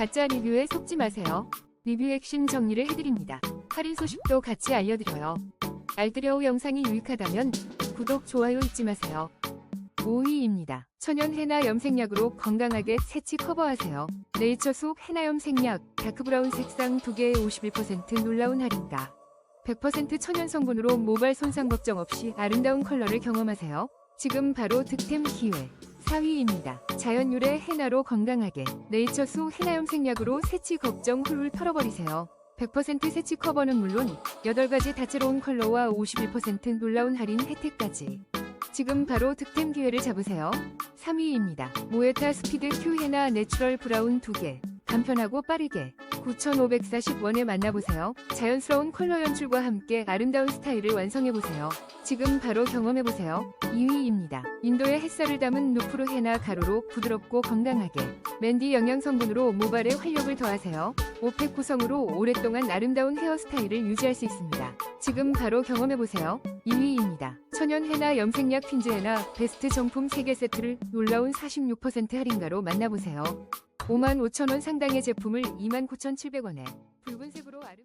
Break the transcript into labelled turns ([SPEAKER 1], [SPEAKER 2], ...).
[SPEAKER 1] 가짜 리뷰에 속지 마세요. 리뷰 핵심 정리를 해드립니다. 할인 소식도 같이 알려드려요. 알뜰여우 영상이 유익하다면 구독, 좋아요 잊지 마세요. 5위입니다. 천연 해나 염색약으로 건강하게 새치 커버하세요. 네이처 속 해나 염색약 다크브라운 색상 2개에 51% 놀라운 할인가. 100% 천연 성분으로 모발 손상 걱정 없이 아름다운 컬러를 경험하세요. 지금 바로 득템 기회. 4위입니다. 자연 유래 해나로 건강하게 네이처 수 해나 염색약으로 새치 걱정 훌훌 털어버리세요. 100% 새치 커버는 물론 8가지 다채로운 컬러와 51% 놀라운 할인 혜택까지. 지금 바로 득템 기회를 잡으세요. 3위입니다. 모에타 스피드 큐 해나 내추럴 브라운 2개. 간편하고 빠르게 9,540원에 만나보세요. 자연스러운 컬러 연출과 함께 아름다운 스타일을 완성해보세요. 지금 바로 경험해보세요. 2위입니다. 인도의 햇살을 담은 누프르 해나 가루로 부드럽고 건강하게 맨디 영양 성분으로 모발에 활력을 더하세요. 오펙 구성으로 오랫동안 아름다운 헤어스타일을 유지할 수 있습니다. 지금 바로 경험해보세요. 2위입니다. 천연 해나 염색약 핀즈 해나 베스트 정품 3개 세트를 놀라운 46% 할인가로 만나보세요. 55,000원 상당의 제품을 29,700원에 붉은색으로 아름